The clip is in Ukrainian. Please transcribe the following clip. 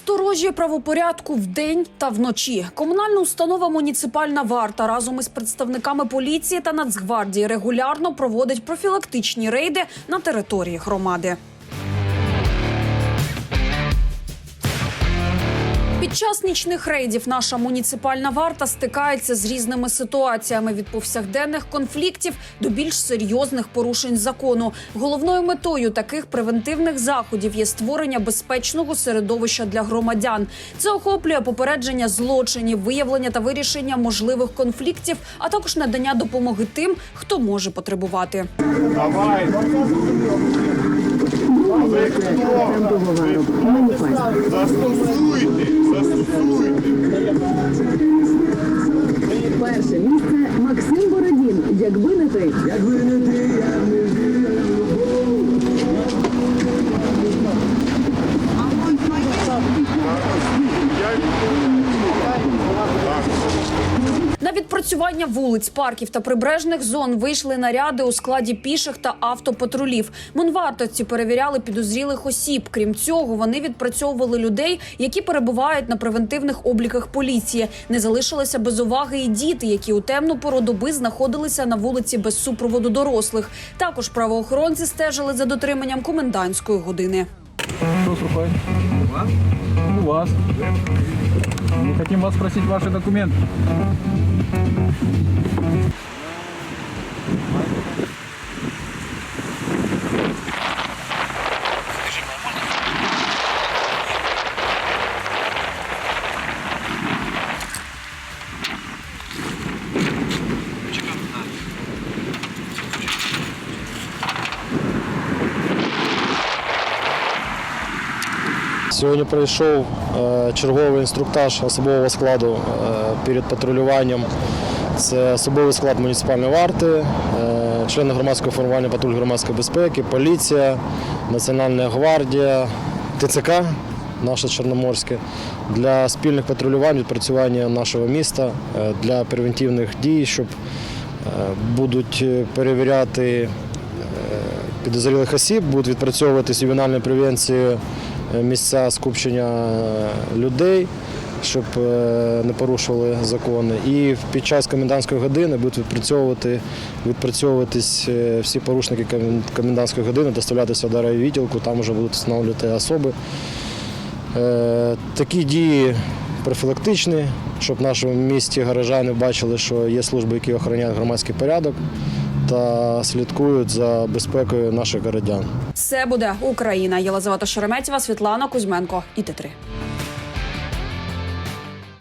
подорожі правопорядку вдень та вночі. Комунальна установа Муніципальна варта разом із представниками поліції та Нацгвардії регулярно проводить профілактичні рейди на території громади. Під час нічних рейдів наша муніципальна варта стикається з різними ситуаціями від повсякденних конфліктів до більш серйозних порушень закону. Головною метою таких превентивних заходів є створення безпечного середовища для громадян. Це охоплює попередження злочинів, виявлення та вирішення можливих конфліктів, а також надання допомоги тим, хто може потребувати. Давай. Застосуйте, застосуйте. Перше місце Максим Бородін. Якби не ти. Якби не Відпрацювання вулиць, парків та прибережних зон вийшли наряди у складі піших та автопатрулів. Монвартовці перевіряли підозрілих осіб. Крім цього, вони відпрацьовували людей, які перебувають на превентивних обліках поліції. Не залишилися без уваги і діти, які у темну пору доби знаходилися на вулиці без супроводу дорослих. Також правоохоронці стежили за дотриманням комендантської години. Рукой? У вас. Мы хотим вас спросить ваши документы. Сьогодні пройшов е, черговий інструктаж особового складу е, перед патрулюванням. Це особовий склад муніципальної варти, е, члени громадського формування патруль громадської безпеки, поліція, Національна гвардія, ТЦК, наше Чорноморське, для спільних патрулювань, відпрацювання нашого міста, для превентивних дій, щоб будуть перевіряти підозрілих осіб, будуть відпрацьовувати ювенальну превенцію місця скупчення е, людей, щоб е, не порушували закони. І під час комендантської години будуть відпрацьовувати, відпрацьовуватись е, всі порушники комендантської години, доставлятися до райвідділку, там вже будуть встановлювати особи. Е, Такі дії профілактичні, щоб в нашому місті гаражани бачили, що є служби, які охороняють громадський порядок та слідкують за безпекою наших городян. Все буде Україна. Єлизавета Шереметєва, Світлана Кузьменко. І Т3.